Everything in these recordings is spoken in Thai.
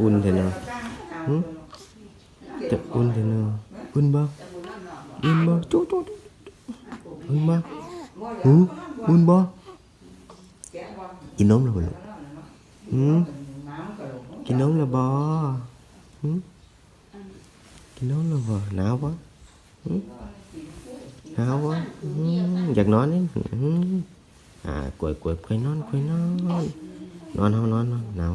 อุ่นเถอะเนาะจะอุ่นเถอะเนาะอุ่นบ่อุ่นบ่จุ๊จุ๊อุ่นบ่หูอุ่นบ่กินนมแล้วบ่ลูกหืมกินนมแล้วบ่หืมกินนมแล้วบ่หนาวบ่หืมหนาวบ่หืมอยากนอนนี่หืมอ่ากวยกวยกวยนอนกวยนอนนอนเฮานอนนอนหนาว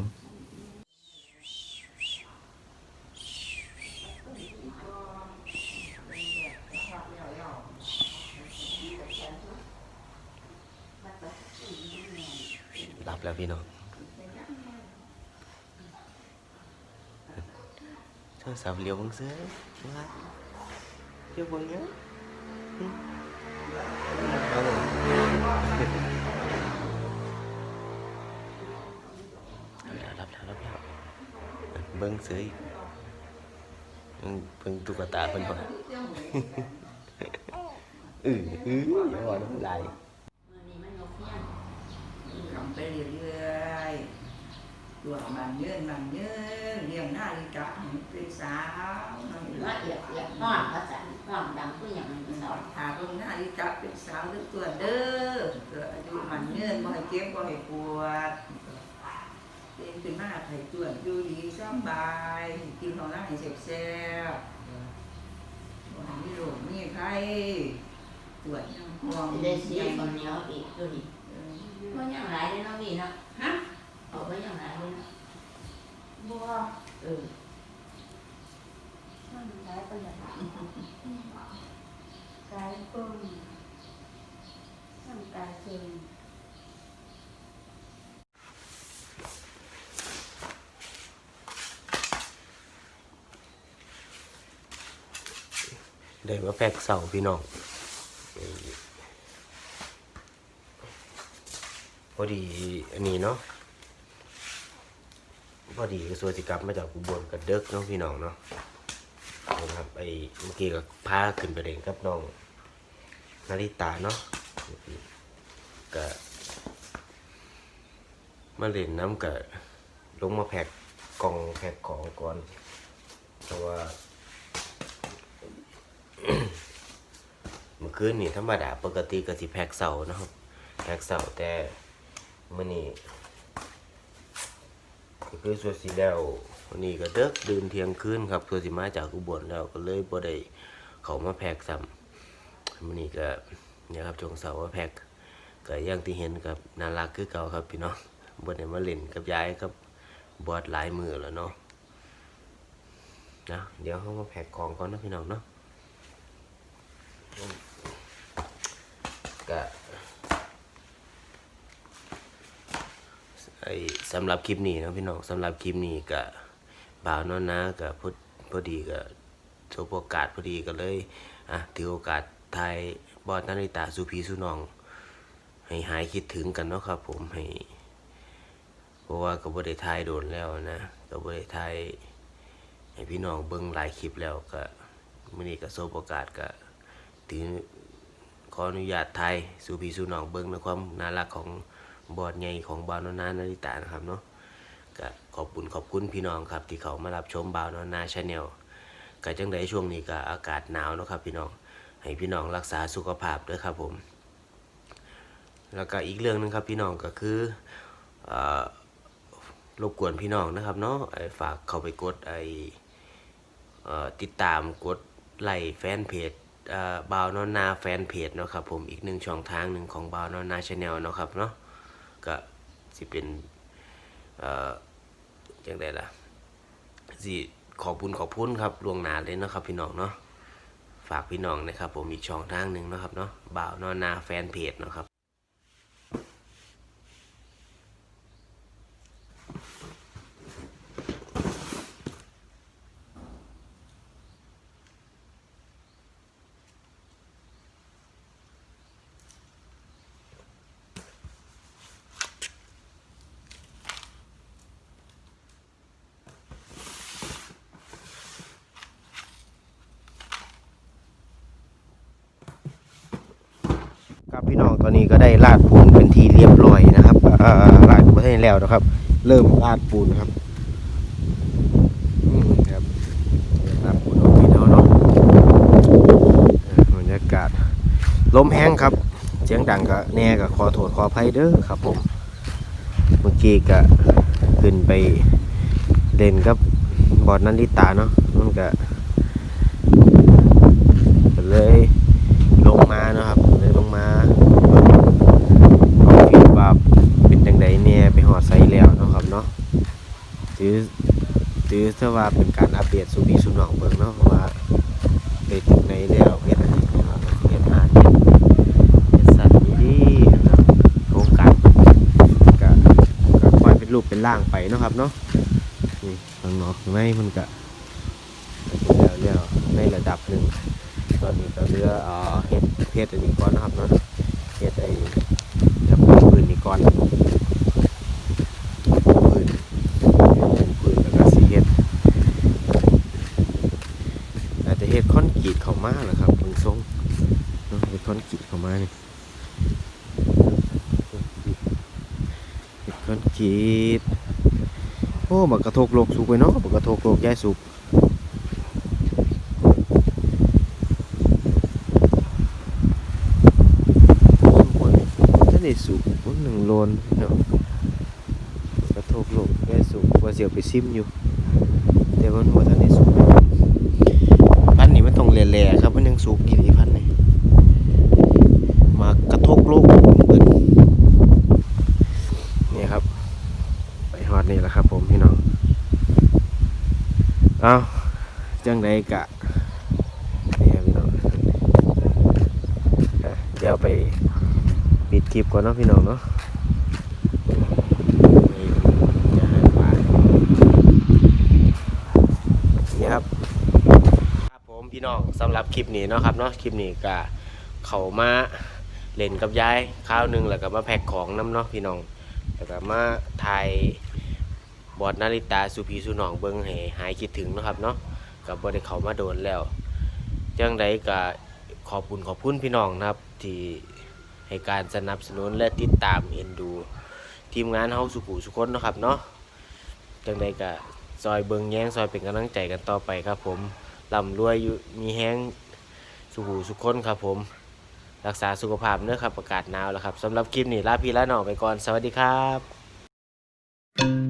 หลับแล้วพี่น้องโทรศัพท์เลี้ยวเบังเสื้อว่าเไปเรื่อยๆตัวมันเยินมันเยินเลี้ยงหน้าลิกะเป็นสาวน้อยละเอียดละเอียดห้อนภาษาห้อนดังผู้อย่างนี้สอนหาเบิ่งหน้าลิกะเป็นสาวเด้อตัวเด้อตัวอายุมันเยินบ่ให้เจ็บบ่ให้ปวดเป็นขึ้นมาให้ตัวอยู่ดีสบายกินของร้านให้แซ่บๆบ่ให้มีโรคมีไข้ตรวจยังห่วงจะได้เสียคนเหนียวอีกดูดิ เออก็ยังหลายเลยเนาะพี่เนาะฮะเอาไปยังหลายเลยเนาะบ่เออมันร้ายประหยัดกายเพิ่มร่างกายเพิ่มได้มาแพกเสาพี่น้องเอ้ย พอดีอันนี้เนาะพอดีกระทรวงกิกรรมมาจากอุบลกับเด็กเนาะพี่น้องเนาะนะครับไอ้เมื่อกี้ก็พาขึ้นไปเล่นกับน้องนาริตาเนาะก็มาเล่นน้ำกับลงมาแพ็กกล่องแพ็กของก่อนเพราะว่าเมื่อคืนนี่ธรรมดาปกติก็สิแพ็กเสาเนาะแพ็กเสาแต่ มื้อนี้ก็คือส่วนสิแล้ววันนี้ก็เดึกดื่นเที่ยงคืนครับส่วนสิมาจากอุบลแล้วก็เลยบ่ได้เขามาแพกซ้ำมื้อนี้ก็เนี่ยครับช่วงเสาร์มาแพกก็อย่างที่เห็นครับน่ารักคือเก่าครับพี่น้องบ่ได้มาเล่นกับยายกับบอดหลายมือแล้วเนาะนะเดี๋ยวเฮามาแพ็กของก่อนนะพี่น้องเนาะก็ ไอสำหรับคลิปนี้นะพี่น้องสำหรับคลิปนี้ก็บ่าวนอนนะก็พอพอดีก็สบโอกาสพอดีก็เลยอะถือโอกาสทายบอดนาริตาสุพีสุนอง ให้หายคิดถึงกันเนาะครับ ผมให้เพราะว่าก็บ่ได้ทายโดนแล้วนะก็บ่ได้ทายให้พี่น้องเบิ่งหลายคลิปแล้วก็มื้อนี้ก็สบโอกาสก็ถือขออนุญาตไทยสู่พี่สู่น้องเบิ้งในความน่ารักของ บอดใหญ่ของบาวนนานาริตานะครับเนาะก็ขอบคุณขอบคุณพี่น้องครับ ที่เขามารับชมบาวนนาชาแนลก็จังไดช่วงนี้ก็อากาศหนาวเนาะครับ พี่น้องให้พี่น้องรักษาสุขภาพด้วยครับผม แล้วก็อีกเรื่องหนึงครับพี่น้องก็คืออรบกวนพี่น้องนะครับเนาะฝากเข้าไปกดไอติดตามกดไลค์แฟนเพจบาวนอนนาแฟนเพจเนาะครับผมอีกหนึ่งช่องทางหนึ่งของบาวนอนนาชาแนลเนาะครับเนาะ ก็สิเป็นเอ่อจังไดล่ะสิขอบคุณขอบคุณครับล่วงหน้าเลยนะครับพี่น้องเนาะฝากพี่น้องนะครับ ผมอีกช่องทางหนึ่งนะครับเนาะบ่าวนอนนาแฟนเพจเนาะครับ อนนี้ก็ได้ลาดปูนเป็นทีเรียบร้อยนะครับลาดปูนให้แล้วนะครับ เริ่มลาดปูนครับครับลาดปูนออกไปเนาะบรรยากาศลมแห้งครับ เสียงดังก็แน่ก็ขอโทษขออภัยเด้อครับผมเมื่อกี้ก็ขึ้นไปเล่นกับบอดนันลิตาเนาะมันก็เลยลงมานะครับเลยลงมา ถือถือซะว่าเป็นการอัปเดตสู่พี่สู่น้องเบิ่งเนาะว่าไปถึงไหนแล้วเฮ็ดอะไรนะครับเฮ็ดอาเฮ็ดเฮ็ดสัตว์ดีๆนะโครงการก็ก็ค่อยเป็นรูปเป็นร่างไปเนาะครับเนาะนี่ข้างนอกข้างในมันก็แล้วแล้วในระดับหนึ่งตอนนี้ก็เหลือเอ่อเฮ็ดเฮ็ดอันนี้ก่อนนะครับเนาะเฮ็ดไอ้จับปืนนี่ก่อนปืนปืนแล้วก็สิเฮ็ด อาจจะเฮ็ดคอนกรีตเข้ามาแหละครับเบิ่งทรงเนาะเฮ็ดคอนกรีตเข้ามานี่ เฮ็ดคอนกรีตโอ้บักกระทกโลกสุกไปเนาะบักกระทกโลกย้ายสุกคนท่านได้สุกคนหนึ่งโลนเนาะกระทกโลกย้ายสุกว่าเสียวไปซิมอยู่ แต่ว่าหัวท่านได้สุกพันธุ์นี้มันต้องแหล่ๆครับมันยังสูงกี่พันธุ์นี่มากระทกโลกเปิดนี่ครับ ไปฮอดนี่แหละครับผมพี่น้อง เอาจังใดกะนี่ครับพี่น้องอะเดี๋ยวไปปิดคลิปก่อนเนาะพี่น้องเนาะนี่ยครับครับผมพี่น้องสำหรับคลิปนี้เนาะครับเนาะคลิปนี้ก็เขามาเล่นกับยายข้าวหนึงแล้วก็มาแพ็คของน้ำเนาะพี่น้องแล้วก็มาถ่าย บอดนาริตาสุพีสุนองเบิงให้หายคิดถึงนะครับเนาะกับบได้เขามาโดนแล้วจังใดก็ขอบคุณขอบคุณพี่น้องนะครับ ที่ให้การสนับสนุนและติดตามเอ็นดู ทีมงานเฮาสุขุสุคนนะครับเนาะจังใดก็ซอยเบิงแย้งซอยเป็นกำลังใจกันต่อไปครับผมร่ำรวยอยู่มีแห้งสุขหูสุคนครับผม รักษาสุขภาพเนื้อครับประกาศหนาวแล้วครับสำหรับคลิปนี้ลาพี่ลาหน่องไปก่อน สวัสดีครับ